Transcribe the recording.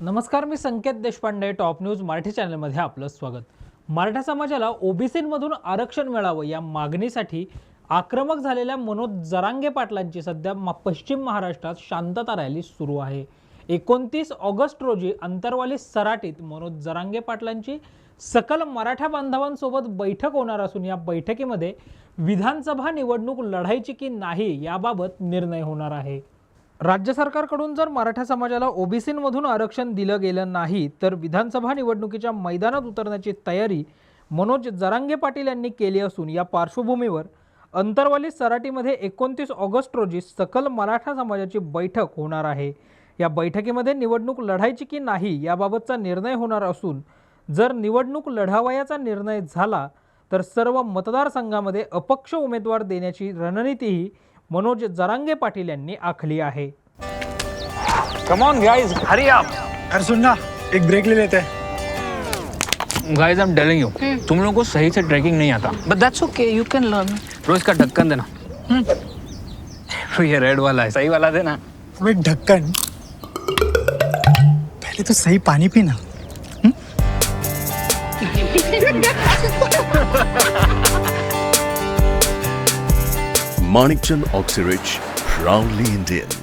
नमस्कार मी Sanket Deshpande top news Marathi चॅनलमध्ये आपलं स्वागत. मराठा समाजाला ओबीसीमधून आरक्षण मिळावं या मागणीसाठी आक्रमक झालेल्या मनोज जरांगे पाटलांची सध्या पश्चिम महाराष्ट्रात शांतता रॅली सुरू आहे. एकोणतीस ऑगस्ट रोजी अंतरवाली सराटीत मनोज जरांगे पाटलांची सकल मराठा बांधवांसोबत बैठक होणार असून या बैठकीमध्ये विधानसभा निवडणूक लढायची की नाही याबाबत निर्णय होणार आहे. राज्य सरकारकडून जर मराठा समाजाला ओबीसीमधून आरक्षण दिलं गेलं नाही तर विधानसभा निवडणुकीच्या मैदानात उतरण्याची तयारी मनोज जरांगे पाटील यांनी केली असून या पार्श्वभूमीवर अंतरवाली सराटीमध्ये एकोणतीस ऑगस्ट रोजी सकल मराठा समाजाची बैठक होणार आहे. या बैठकीमध्ये निवडणूक लढायची की नाही याबाबतचा निर्णय होणार असून जर निवडणूक लढावयाचा निर्णय झाला तर सर्व मतदारसंघामध्ये अपक्ष उमेदवार देण्याची रणनीतीही मनोज जरांगे पाटील यांनी आखली आहे. Come on guys hurry up अरे सुन ना एक ब्रेक ले लेते. हैं guys I am telling you तुम लोगों को सही से ट्रैकिंग नहीं आता. But that's okay, you can learn. रोज का ढक्कन देना. ये रेड वाला है सही वाला देना. ढक्कन पहले तो सही पानी पीना माणिकचंद ऑक्सिरिच प्राउडली इंडियन